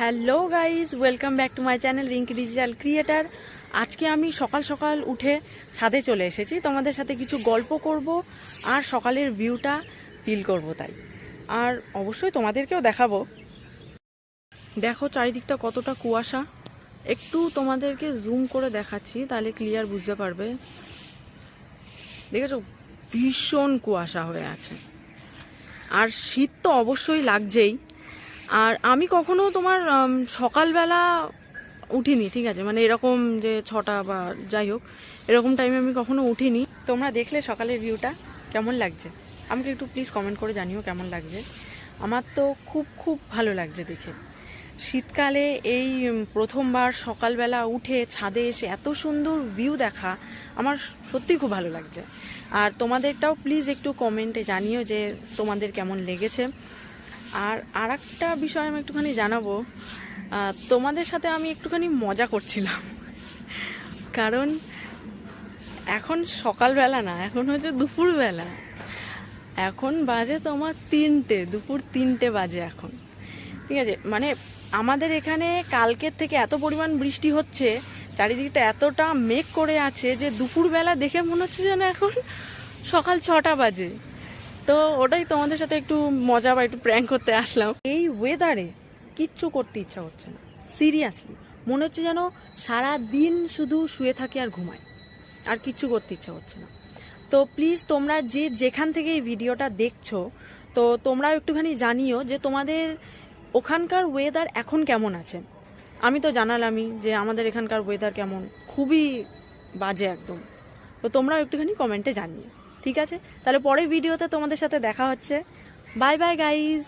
Hello guys welcome back to my channel Rinki digital creator. আজকে আমি সকাল সকাল উঠে ছাদে চলে এসেছি। তোমাদের সাথে কিছু গল্প করব আর সকালের ভিউটা ফিল করব তাই। আর অবশ্যই তোমাদেরকেও দেখাবো। দেখো চারিদিকটা কতটা কুয়াশা। একটু তোমাদেরকে জুম করে দেখাচ্ছি, তাহলে ক্লিয়ার বুঝতে পারবে। দেখেছ? ভীষণ কুয়াশা হয়ে আছে। আর শীত তো অবশ্যই লাগছেই। আর আমি কখনো তোমার সকালবেলা উঠিনি, ঠিক আছে? মানে এরকম যে ছটা বা যাই হোক, এরকম টাইমে আমি কখনো উঠিনি। তোমরা দেখলে সকালের ভিউটা কেমন লাগছে? আমাকে একটু প্লিজ কমেন্ট করে জানিও কেমন লাগছে। আমার তো খুব খুব ভালো লাগছে দেখে। শীতকালে এই প্রথমবার সকালবেলা উঠে ছাদে এসে এত সুন্দর ভিউ দেখা আমার সত্যি খুব ভালো লাগছে। আর তোমাদেরটাও প্লিজ একটু কমেন্টে জানিও যে তোমাদের কেমন লেগেছে। আর আর একটা বিষয় আমি একটুখানি জানাব। তোমাদের সাথে আমি একটুখানি মজা করছিলাম। কারণ এখন সকালবেলা না, এখন হচ্ছে দুপুরবেলা। এখন বাজে তোমার তিনটে, দুপুর তিনটে বাজে এখন। ঠিক আছে? মানে আমাদের এখানে কালকের থেকে এত পরিমাণ বৃষ্টি হচ্ছে, চারিদিকটা এতটা মেঘ করে আছে যে দুপুরবেলা দেখে মনে হচ্ছে যেন এখন সকাল ছটা বাজে। তো ওটাই তোমাদের সাথে একটু মজা বা একটু প্র্যাঙ্ক করতে আসলাম। এই ওয়েদারে কিচ্ছু করতে ইচ্ছা হচ্ছে না। সিরিয়াসলি মনে হচ্ছে যেন সারা দিন শুধু শুয়ে থাকি আর ঘুমাই। আর কিচ্ছু করতে ইচ্ছা হচ্ছে না। তো প্লিজ তোমরা যে যেখান থেকে এই ভিডিওটা দেখছ, তো তোমরা একটুখানি জানিও যে তোমাদের ওখানকার ওয়েদার এখন কেমন আছে। আমি তো জানালামই যে আমাদের এখানকার ওয়েদার কেমন। খুবই বাজে একদম। তো তোমরাও একটুখানি কমেন্টে জানিও। ঠিক আছে? তাহলে পরের ভিডিওতে তোমাদের সাথে দেখা হচ্ছে। Bye bye guys